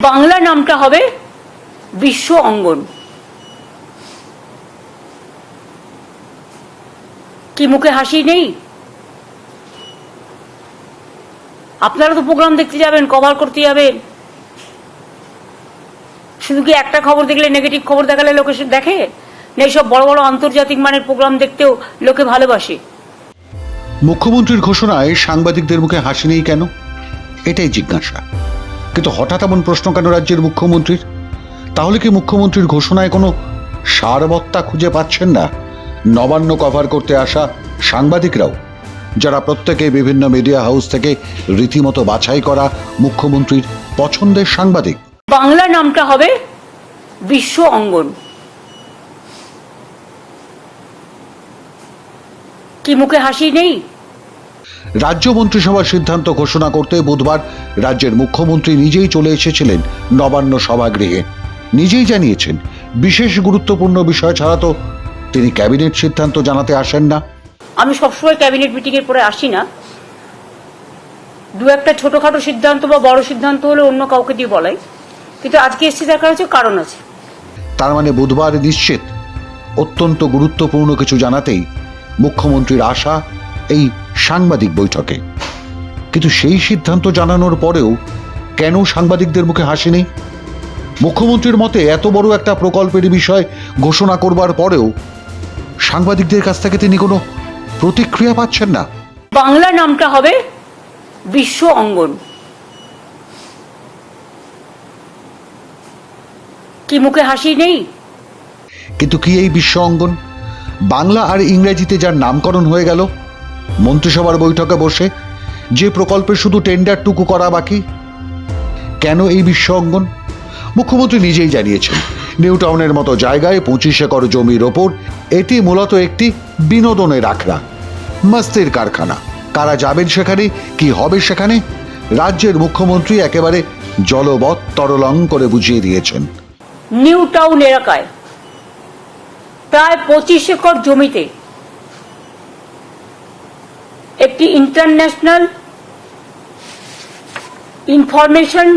বাংলা নামটা হবে বিশ্ব অঙ্গন। কি মুখে হাসি নেই? আপনারা তো প্রোগ্রাম দেখতে যাবেন কভার করতে যাবেন। শুধু কি একটা খবর দেখলে নেগেটিভ খবর দেখালে লোকে দেখে? না, এইসব বড় বড় আন্তর্জাতিক মানের প্রোগ্রাম দেখতেও লোকে ভালোবাসে। মুখ্যমন্ত্রীর ঘোষণায় সাংবাদিকদের মুখে হাসি নেই কেন? এটাই জিজ্ঞাসা। কিন্তু হঠাৎ এমন প্রশ্ন কেন রাজ্যের মুখ্যমন্ত্রীর? তাহলে কি মুখ্যমন্ত্রীর ঘোষণায় কোনো সারবত্তা খুঁজে পাচ্ছেন না নবান্ন কভার করতে আসা সাংবাদিকরাও, যারা প্রত্যেকে বিভিন্ন মিডিয়া হাউস থেকে রীতিমতো বাছাই করা মুখ্যমন্ত্রীর পছন্দের সাংবাদিক? বাংলা নামটা হবে বিশ্ব অঙ্গন। কি মুখে হাসি নেই? রাজ্য মন্ত্রিসভার সিদ্ধান্ত ঘোষণা করতে বুধবার রাজ্যের মুখ্যমন্ত্রী নিজেই চলে এসেছিলেন নবান্ন সভাগৃহে। নিজেই জানিয়েছেন বিশেষ গুরুত্বপূর্ণ বিষয় ছাড়া তো তিনি ক্যাবিনেট সিদ্ধান্ত জানাতে আসেন না। আমি সবসময় ক্যাবিনেট মিটিং এর পরে আসি না। দু একটা ছোটখাটো সিদ্ধান্ত বা বড় সিদ্ধান্ত হলে অন্য কাউকে দিয়ে বলাই। কিন্তু আজকে এসেছি দেখার হচ্ছে কারণ আছে। তার মানে বুধবার নিশ্চিত অত্যন্ত গুরুত্বপূর্ণ কিছু জানাতেই মুখ্যমন্ত্রীর আশা এই সাংবাদিক বৈঠকে। কিন্তু সেই সিদ্ধান্ত জানানোর পরেও কেন সাংবাদিকদের মুখে হাসি নেই? মুখ্যমন্ত্রীর মতে এত বড় একটা প্রকল্পের বিষয় ঘোষণা করবার পরেও সাংবাদিকদের কাছ থেকে তিনি কোনো প্রতিক্রিয়া পাচ্ছেন না। বাংলা নামটা হবে বিশ্ব অঙ্গন। কি মুখে হাসি নেই? কিন্তু কি এই বিশ্ব অঙ্গন? বাংলা আর ইংরেজিতে যার নামকরণ হয়ে গেল মন্ত্রিসভার বৈঠকে বসে যে প্রকল্পে শুধু টেন্ডারটুকু করা বাকি? কেন এই বিশ্ব অঙ্গন? মুখ্যমন্ত্রী নিজেই জানিয়েছেন নিউ টাউনের মতো জায়গায় পঁচিশ একর জমির ওপর এটি মূলত একটি বিনোদনের আখড়া, মস্তির কারখানা। কারা যাবেন সেখানে, কি হবে সেখানে, রাজ্যের মুখ্যমন্ত্রী একেবারে জলবৎ তরলং করে বুঝিয়ে দিয়েছেন। নিউ টাউন এলাকায় প্রায় পঁচিশ একর জমিতে একটি international information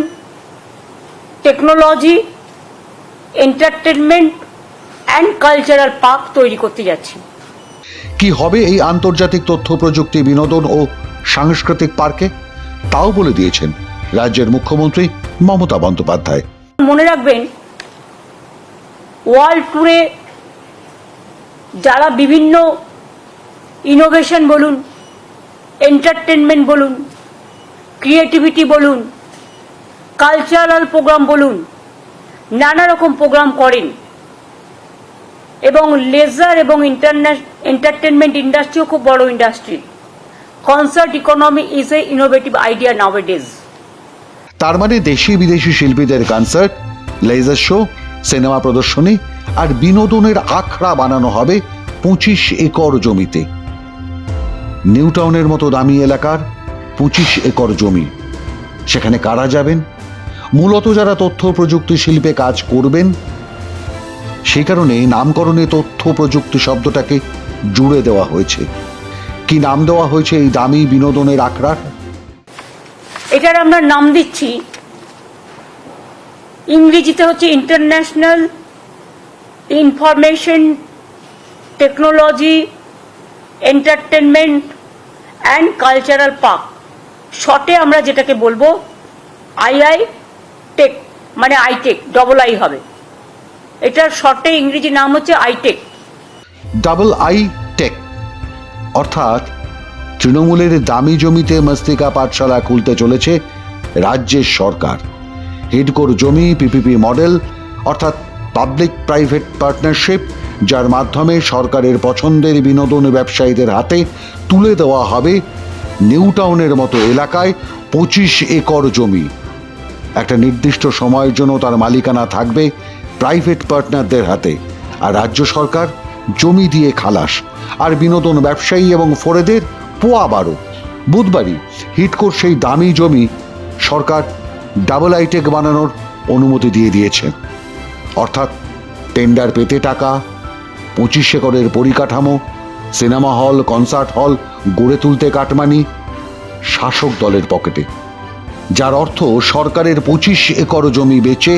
technology entertainment and cultural park তৈরি করতে যাচ্ছি। কি হবে এই আন্তর্জাতিক তথ্য প্রযুক্তি বিনোদন ও সাংস্কৃতিক পার্কে? তাও বলে দিয়েছেন রাজ্যের মুখ্যমন্ত্রী মমতা বন্দ্যোপাধ্যায়। মনে রাখবেন ওয়ার্ল্ড ট্যুরে যারা বিভিন্ন ইনোভেশন বলুন এন্টারটেনমেন্ট বলুন ক্রিয়েটিভিটি বলুন কালচারাল প্রোগ্রাম বলুন, নানা রকম প্রোগ্রাম করেন। এবং লেজার এবং এন্টারটেনমেন্ট ইন্ডাস্ট্রিও খুব বড় industry concert economy is a innovative idea nowadays তার মানে দেশি বিদেশি শিল্পীদের কনসার্ট লেজার শো সিনেমা প্রদর্শনী আর বিনোদনের আখড়া বানানো হবে পঁচিশ একর জমিতে। নিউ টাউনের মতো দামি এলাকার পঁচিশ একর জমি। সেখানে কারা যাবেন? মূলত যারা তথ্য প্রযুক্তি শিল্পে কাজ করবেন, সেই কারণে নামকরণে তথ্য প্রযুক্তি শব্দটাকে জুড়ে দেওয়া হয়েছে। কি নাম দেওয়া হয়েছে এই দামি বিনোদনের আখড়ার? এটার আমরা নাম দিচ্ছি। ইংরেজিতে হচ্ছে international information technology entertainment and cultural park শর্টে আমরা যেটাকে বলব আইআই টেক মানে আইটেক ডবল আই হবে। এটার শর্টে ইংরেজি নাম হচ্ছে আইটেক ডাবল আই টেক অর্থাৎ তৃণমূলের দামি জমিতে মস্তিকা পাঠশালা খুলতে চলেছে রাজ্যের সরকার। হিডকোর জমি পিপিপি মডেল অর্থাৎ পাবলিক প্রাইভেট পার্টনারশিপ যার মাধ্যমে সরকারের পছন্দের বিনোদন ব্যবসায়ীদের হাতে তুলে দেওয়া হবে নিউটাউনের মতো এলাকায় পঁচিশ একর জমি। একটা নির্দিষ্ট সময়ের জন্য তার মালিকানা থাকবে প্রাইভেট পার্টনারদের হাতে আর রাজ্য সরকার জমি দিয়ে খালাস। আর বিনোদন ব্যবসায়ী এবং ফোরেদের পোয়া বারো। বুধবারই হিটকোর সেই দামি জমি সরকার ডাবল আইটেক বানানোর অনুমতি দিয়ে দিয়েছে। অর্থাৎ টেন্ডার পেতে টাকা পঁচিশ একরের পরিকাঠামো, সিনেমা হল, কনসার্ট হল, গড়ে তুলতে কাটমানি শাসক দলের পকেটে। যার অর্থ সরকারের পঁচিশ একর জমি বেচে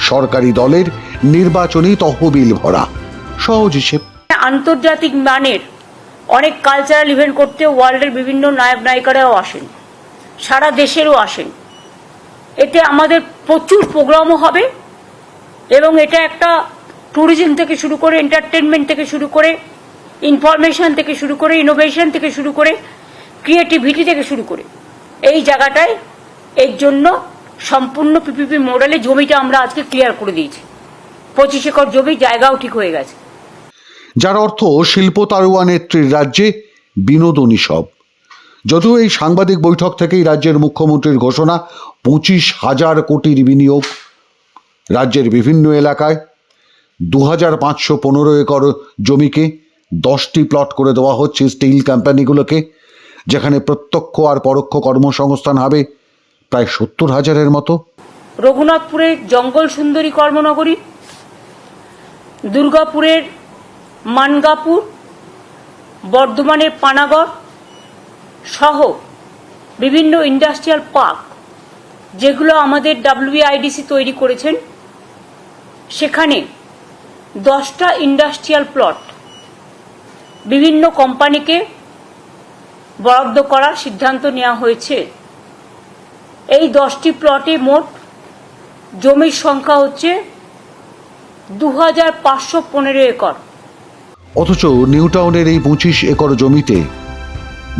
সরকারি দলের নির্বাচনী তহবিল ভরা। সহজ হিসেব। আন্তর্জাতিক মানের অনেক কালচারাল ইভেন্ট করতে ওয়ার্ল্ডের বিভিন্ন নায়ক নায়িকারাও আসেন। সারা দেশেরও আসেন। এতে আমাদের প্রচুর প্রোগ্রামও হবে এবং এটা একটা ট্যুরিজম থেকে শুরু করে এন্টারটেনমেন্ট থেকে শুরু করে ইনফরমেশন থেকে শুরু করে ইনোভেশন থেকে শুরু করে ক্রিয়েটিভিটি থেকে শুরু করে। এই জায়গাটায় এর জন্য সম্পূর্ণ পিপিপি মডেলে জমিটা আমরা আজকে ক্লিয়ার করে দিয়েছি। পঁচিশ একর জমি, জায়গাও ঠিক হয়ে গেছে। যার অর্থ শিল্প তারুয়া নেত্রীর রাজ্যে বিনোদনী সব। যদিও এই সাংবাদিক বৈঠক থেকেই রাজ্যের মুখ্যমন্ত্রীর ঘোষণা পঁচিশ হাজার কোটির বিনিয়োগ। রাজ্যের বিভিন্ন এলাকায় দু হাজার পাঁচশো পনেরো একর জমিকে দশটি প্লট করে দেওয়া হচ্ছে স্টিল কোম্পানিগুলোকে যেখানে প্রত্যক্ষ আর পরোক্ষ কর্মসংস্থান হবে প্রায় সত্তর হাজারের মতো। রঘুনাথপুরের জঙ্গল সুন্দরী কর্মনগরী, দুর্গাপুরের মানগাপুর, বর্ধমানের পানাগড় সহ বিভিন্ন ইন্ডাস্ট্রিয়াল পার্ক যেগুলো আমাদের ডাব্লিউআইডিসি তৈরি করেছেন। সেখানে দশটা ইন্ডাস্ট্রিয়াল প্লট বিভিন্ন কোম্পানিকে বরাদ্দ করার সিদ্ধান্ত নেওয়া হয়েছে। এই দশটি প্লটে মোট জমির সংখ্যা হচ্ছে দু হাজার পাঁচশো পনেরো একর। অথচ নিউ টাউনের এই পঁচিশ একর জমিতে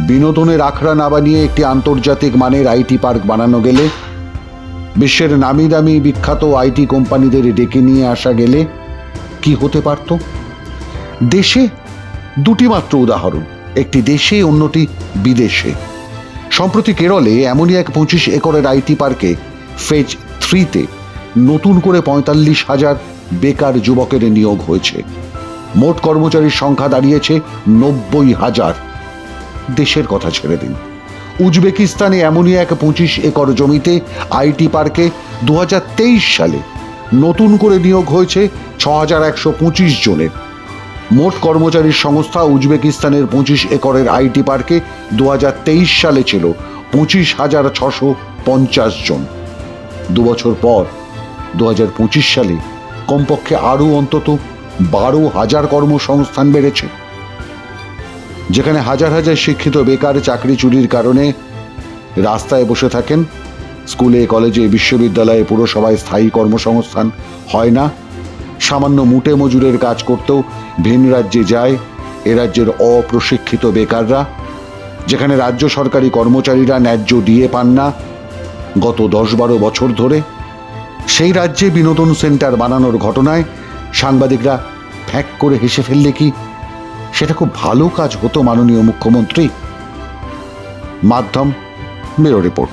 বিনোদনের আখড়া না বানিয়ে একটি আন্তর্জাতিক মানের আইটি পার্ক বানানো গেলে, বিশ্বের নামি দামি বিখ্যাত আইটি কোম্পানিদের ডেকে নিয়ে আসা গেলে কি হতে পারত? দেশে দুটি মাত্র উদাহরণ, একটি দেশে, অন্যটি বিদেশে। সম্প্রতি কেরলে এমনই এক পঁচিশ একরের আইটি পার্কে ফেজ থ্রিতে নতুন করে পঁয়তাল্লিশ হাজার বেকার যুবকের নিয়োগ হয়েছে। মোট কর্মচারীর সংখ্যা দাঁড়িয়েছে নব্বই হাজার। দেশের কথা ছেড়ে দিন। উজবেকিস্তানে এমনই এক পঁচিশ একর জমিতে আইটি পার্কে দু হাজার তেইশ সালে নতুন করে নিয়োগ হয়েছে ছ হাজার একশো পঁচিশ জনের। মোট কর্মচারীর সংস্থা উজবেকিস্তানের পঁচিশ একরের আইটি পার্কে দু হাজার তেইশ সালে ছিল পঁচিশ হাজার ছশো পঞ্চাশ জন। দু বছর পর দু হাজার পঁচিশ সালে কমপক্ষে আরও অন্তত বারো হাজার কর্মসংস্থান বেড়েছে। যেখানে হাজার হাজার শিক্ষিত বেকার চাকরি চুরির কারণে রাস্তায় বসে থাকেন স্কুলে, কলেজে, বিশ্ববিদ্যালয়ে, পুরসভায় স্থায়ী কর্মসংস্থান হয় না। সামান্য মুটে মজুরের কাজ করতেও ভিন রাজ্যে যায়, এ রাজ্যের অপ্রশিক্ষিত বেকাররা, যেখানে রাজ্য সরকারি কর্মচারীরা ন্যায্য দিয়ে পান না। গত দশ বারো বছর ধরে সেই রাজ্যে বিনোদন সেন্টার বানানোর ঘটনায় সাংবাদিকরা ফ্যাক করে হেসে ফেললে কি? সেটা খুব ভালো কাজ হতো মাননীয় মুখ্যমন্ত্রী। মাধ্যম মেরো রিপোর্ট।